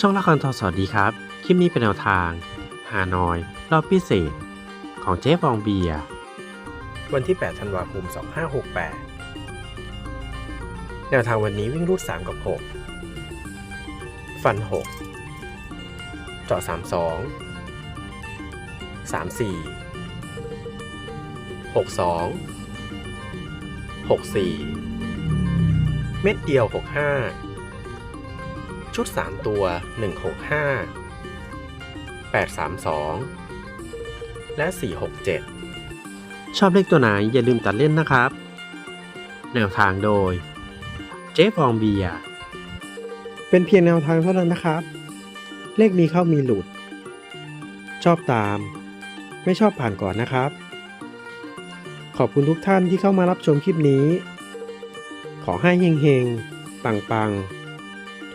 ช่องละครทอสวัสดีครับ คลิปนี้เป็นแนวทาง ฮานอย รอบพิเศษ ของเจ๊ฟองเบีย วันที่ 8 ธันวาคม 2568 แนวทางวันนี้วิ่งรูด 3 กับ 6 ฟัน 6 เจาะ 32 34 62 64 เม็ดเดียว 65 ชุด 3 ตัว 165 832 และ 467 ชอบเลขตัวไหนอย่าลืมตัดเล่นนะครับ แนวทางโดย เจ๊ฟองเบียเป็นเพียงแนวทางเท่านั้นนะครับ เลขมีเข้ามีหลุด ชอบตาม ไม่ชอบผ่านก่อนนะครับ ขอบคุณทุกท่านที่เข้ามารับชมคลิปนี้ ขอให้เฮงๆ ปังๆ